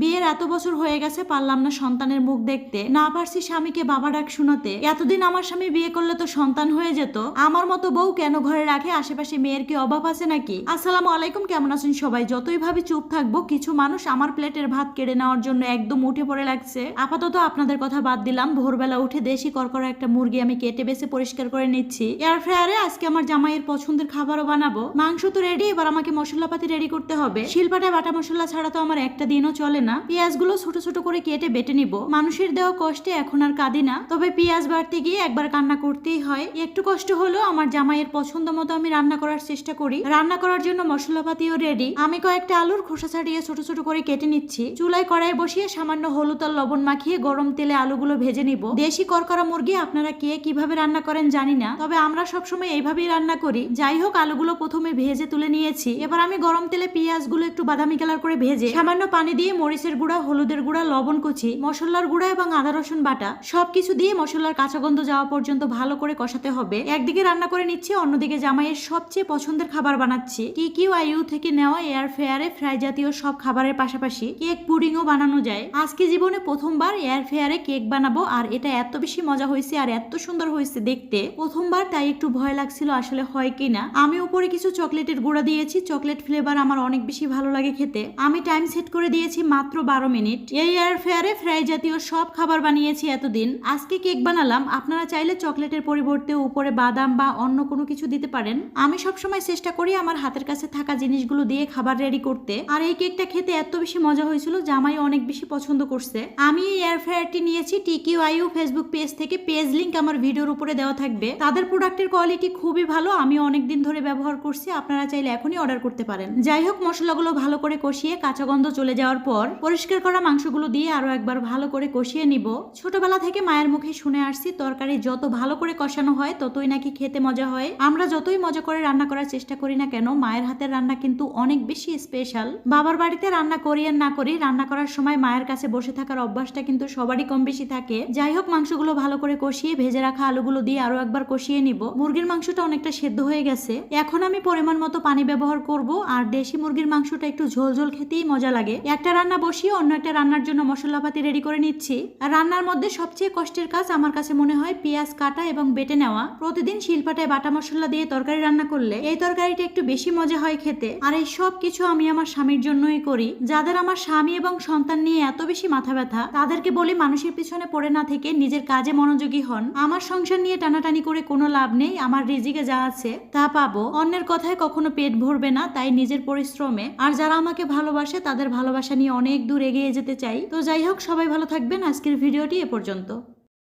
বিয়ের এত বছর হয়ে গেছে, পারলাম না সন্তানের মুখ দেখতে। না পারছি স্বামীকে বাবা ডাক শোনাতে। এতদিন আমার স্বামী বিয়ে করলে তো সন্তান হয়ে যেত। আমার মতো বউ কেন ঘরে রাখে? আশেপাশে মেয়ের কি অভাব আছে নাকি? আসসালামু আলাইকুম, কেমন আছেন সবাই? যতই ভাবে চুপ থাকব, কিছু মানুষ আমার প্লেটের ভাত কেড়ে নেওয়ার জন্য একদম উঠে পড়ে লাগছে। আপাতত আপনাদের কথা বাদ দিলাম, ভোরবেলা উঠে দেশি করকরা একটা মুরগি আমি কেটে বেছে পরিষ্কার করে নিচ্ছি। এয়ার ফ্রায়ারে আজকে আমার জামাইয়ের পছন্দের খাবারও বানাবো। মাংস তো রেডি এবার আমাকে মশলাপাতি রেডি করতে হবে। শিলপাটায় বাটা মশলা ছাড়া তো আমার একটা দিনও চলে না। পেঁয়াজগুলো ছোট ছোট করে কেটে বেটে নিব। মানুষের দেওয়া কষ্টে এখন আর কাঁদি না। তবে পেঁয়াজ বাড়তে গিয়ে একবার কান্না করতেই হয়। একটু কষ্ট হলেও আমার জামাইয়ের পছন্দ মতো আমি রান্না করার চেষ্টা করি। রান্না করার জন্য মশলাপাতিও রেডি আমি কয়েকটা আলুর খোসা ছাড়িয়ে ছোট ছোট করে কেটে নিচ্ছি। চুলায় কড়াই বসিয়ে সামান্য হলুদ আর লবণ মাখিয়ে গরম তেলে আলুগুলো ভেজে নিব। দেশি করকরা মুরগি আপনারা কে কীভাবে রান্না করেন জানি না। তবে আমরা সবসময় এইভাবেই রান্না করি। যাই হোক, আলুগুলো প্রথমে ভেজে তুলে নিয়েছি। এবার আমি গরম তেলে পেঁয়াজগুলো একটু বাদামি কালার করে ভেজে সামান্য পানি দিয়ে মরিচের গুঁড়া, হলুদের গুঁড়া, লবণ কুচি, মশলার গুঁড়া এবং আদা, রসুন বাটা সবকিছু দিয়ে মশলার কাঁচা গন্ধ যাওয়া পর্যন্ত ভালো করে কষাতে হবে। একদিকে রান্না করে নিচ্ছি, অন্যদিকে জামাইয়ের সবচেয়ে পছন্দের খাবার বানাচ্ছি। কি কিউ আইউ থেকে নেওয়া এয়ার ফেয়ারে ফ্রাই জাতীয় সব খাবারের পাশাপাশি কেক পুডিংও বানানো যায়। আজকে জীবনে প্রথমবার এয়ার ফেয়ারে কেক বানাবো আর এটা এত বেশি মজা হয়েছে আর এত সুন্দর হয়েছে দেখতে। প্রথমবার তাই একটু ভয় লাগছিল আসলে হয় কিনা। আমি উপরে কিছু চকলেটের গুঁড়া দিয়েছি, চকলেট ফ্লেভার আমার অনেক বেশি ভালো লাগে খেতে। আমি টাইম সেট করে দিয়েছি মাত্র বারো মিনিট। এই এয়ার ফেয়ারে ফ্রাই জাতীয় সব খাবার বানিয়েছি এতদিন। আজকে কেক বানালাম। আপনারা চাইলে চকলেটের পরিবর্তে উপরে বাদাম বা অন্য কোনো কিছু দিতে পারেন। আমি সবসময় চেষ্টা করি আমার হাতের কাছে থাকা জিনিসগুলো দিয়ে খাবার রেডি করতে। আর এই কেকটা খেতে এত বেশি মজা হয়েছিল, জামাই অনেক বেশি পছন্দ করছে। আমি এই এয়ার ফ্রায়ারটি নিয়েছি টিকিউ আইউ ফেসবুক পেজ থেকে। পেজ লিঙ্ক আমার ভিডিওর উপরে দেওয়া থাকবে। তাদের প্রোডাক্টের কোয়ালিটি খুবই ভালো। আমি অনেক দিন ধরে ব্যবহার করছি। আপনারা চাইলে এখনই অর্ডার করতে পারেন। যাই হোক, মশলাগুলো ভালো করে কষিয়ে কাঁচা গন্ধ চলে যাওয়ার পর পরিষ্কার করা মাংসগুলো দিয়ে আরও একবার ভালো করে কষিয়ে নিব। ছোটবেলা থেকে মায়ের মুখে শুনে আসছি, তরকারি যত ভালো করে কষানো হয়, ততই নাকি খেতে মজা হয়। আমরা যতই মজা করে রান্না করার চেষ্টা করি না কেন, মায়ের হাতের রান্না কিন্তু অনেক বেশি স্পেশাল বাবার বাড়িতে রান্না করি আর না করি, রান্না করার সময় মায়ের কাছে বসে থাকার অভ্যাসটা কিন্তু সবারই কম বেশি থাকে। যাই হোক, মাংসগুলো ভালো করে কষিয়ে ভেজে রাখা আলুগুলো দিয়ে আরও একবার কষিয়ে নিব। মুরগির মাংসটা অনেকটা সেদ্ধ হয়ে গেছে। এখন আমি পরিমাণ মতো পানি ব্যবহার করব, আর দেশি মুরগির মাংসটা একটু ঝোল ঝোল খেতেই মজা লাগে। একটা রান্না বসিয়ে অন্য একটা রান্নার জন্য মশলাপাতি রেডি করে নিচ্ছি। আর রান্নার মধ্যে সবচেয়ে কষ্টের কাজ আমার কাছে মনে হয় পেঁয়াজ কাটা এবং বেটে নেওয়া। প্রতিদিন শিলপাটায় বাটা মশলা দিয়ে তরকারি রান্না করলে এই তরকারিটা একটু বেশি মজা হয় খেতে। আর এই সব কিছু আমি আমার স্বামীর জন্যই করি। যাদের আমার স্বামী এবং সন্তান নিয়ে এত বেশি মাথা ব্যথা, তাদেরকে বলি মানুষের পিছনে পড়ে না থেকে নিজের কাজে মনোযোগী হন। আমার সংসার নিয়ে টানাটানি করে কোনো লাভ নেই, আমার রিজিকে যা আছে তা পাবো। অন্যের কথায় কখনো পেট ভরবে না, তাই নিজের পরিশ্রমে। আর যারা আমাকে ভালোবাসে, তাদের ভালোবাসা নিয়ে অনেক দূর এগিয়ে যেতে চাই। তো যাই হোক, সবাই ভালো থাকবেন। আজকের ভিডিওটি এ পর্যন্ত।